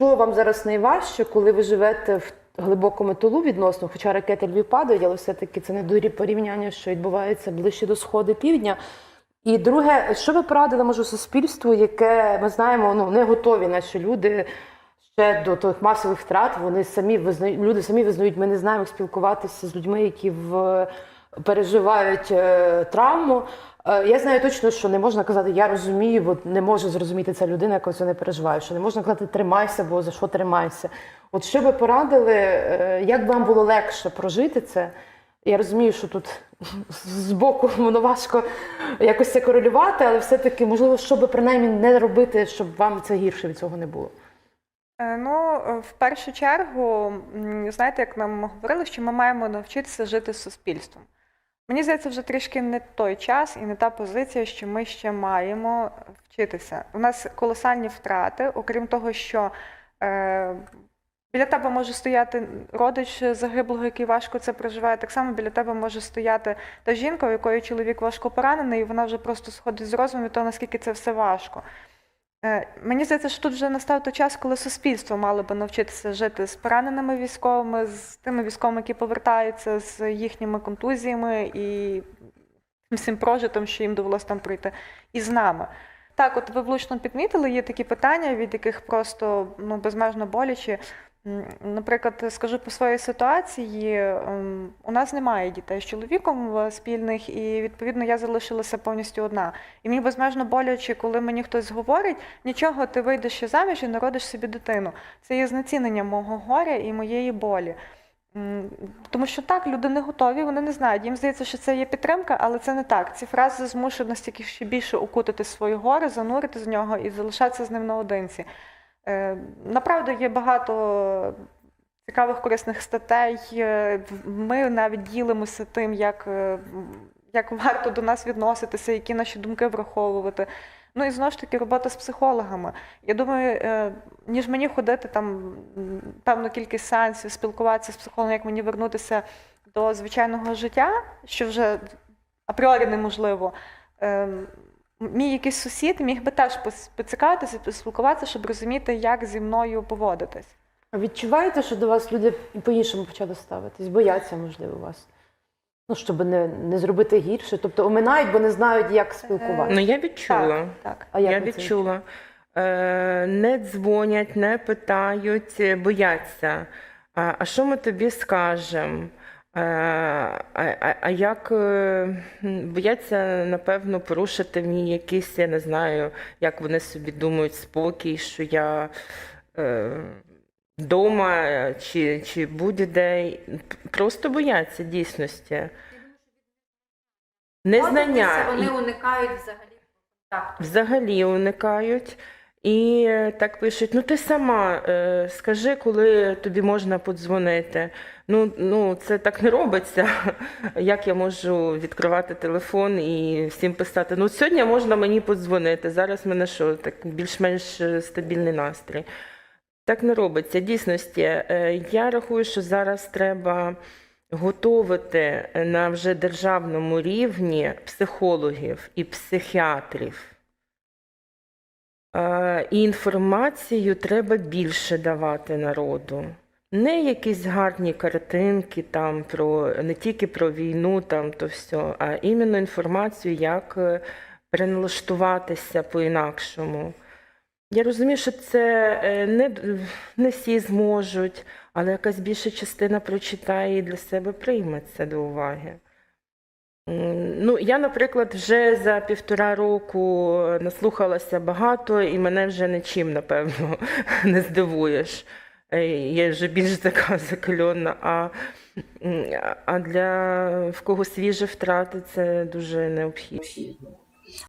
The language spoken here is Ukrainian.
Що вам зараз найважче, коли ви живете в глибокому тилу відносно, хоча ракети Львів падають, але все-таки це не до порівняння, що відбувається ближче до сходу півдня. І друге, що ви порадили, може, суспільству, яке ми знаємо, ну не готові наші люди ще до тих масових втрат. Вони самі визнають, люди самі визнають, ми не знаємо, як спілкуватися з людьми, які в переживають е, травму. Е, Я знаю точно, що не можна казати, я розумію, бо не може зрозуміти ця людина, яка це не переживає. Що не можна казати тримайся, бо за що тримайся. От що ви порадили, е, як вам було легше прожити це? Я розумію, що тут з боку воно важко якось це корелювати, але все-таки можливо, що би принаймні не робити, щоб вам це гірше від цього не було. Ну, в першу чергу, знаєте, як нам говорили, що ми маємо навчитися жити з суспільством. Мені здається, вже трішки не той час і не та позиція, що ми ще маємо вчитися. У нас колосальні втрати, окрім того, що е, біля тебе може стояти родич загиблого, який важко це проживає. Так само біля тебе може стояти та жінка, у якої чоловік важко поранений, і вона вже просто сходить з розуму того, наскільки це все важко. Е, Мені здається, що тут вже настав той час, коли суспільство мало би навчитися жити з пораненими військовими, з тими військовими, які повертаються з їхніми контузіями і всім прожитом, що їм довелося там пройти, і з нами. Так, от ви влучно підмітили, є такі питання, від яких просто ну, безмежно боляче. Наприклад, скажу по своїй ситуації, ем, у нас немає дітей з чоловіком спільних, і відповідно я залишилася повністю одна. І мені безмежно боляче, коли мені хтось говорить, нічого, ти вийдеш ще заміж і народиш собі дитину. Це є знецінення мого горя і моєї болі. Тому що так, люди не готові, вони не знають. Їм здається, що це є підтримка, але це не так. Ці фрази змушують настільки ще більше укутати своє горе, занурити з нього і залишатися з ним наодинці. Е, Направду є багато цікавих корисних статей. Е, Ми навіть ділимося тим, як, е, як варто до нас відноситися, які наші думки враховувати. Ну і знову ж таки робота з психологами. Я думаю, ніж мені ходити там певну кількість сеансів, спілкуватися з психологом, як мені вернутися до звичайного життя, що вже апріорі неможливо. Е, Мій якийсь сусід міг би теж поцікавитися, поспілкуватися, щоб розуміти, як зі мною поводитись. А відчуваєте, що до вас люди по-іншому почали ставитись? Бояться, можливо, вас? Ну, щоб не, не зробити гірше. Тобто оминають, бо не знають, як спілкуватися. Ну, я відчула. Так, так. А як я відчула. Е, не дзвонять, не питають, е, бояться. А, а що ми тобі скажемо? Е, а, а, а як е, бояться, напевно, порушити мій якийсь, я не знаю, як вони собі думають, спокій, що я вдома е, чи, чи будь-де. Просто бояться дійсності. Незнання. Вони уникають взагалі. Взагалі уникають. І е, так пишуть: ну ти сама е, скажи, коли тобі можна подзвонити. Ну, ну це так не робиться. Як я можу відкривати телефон і всім писати? Ну, сьогодні можна мені подзвонити. Зараз в мене що, так більш-менш е, стабільний настрій. Так не робиться. Дійсності, я рахую, що зараз треба готувати на вже державному рівні психологів і психіатрів. Е, І інформацію треба більше давати народу. Не якісь гарні картинки там про не тільки про війну, там то все, а іменно інформацію, як е, переналаштуватися по-інакшому. Я розумію, що це е, не, не всі зможуть, але якась більша частина прочитає і для себе прийме це до уваги. Ну, я, наприклад, вже за півтора року наслухалася багато, і мене вже нічим, напевно, не здивуєш. Е, Я вже більш така закальона. А, а для в кого свіжі втрати це дуже. Необхідно.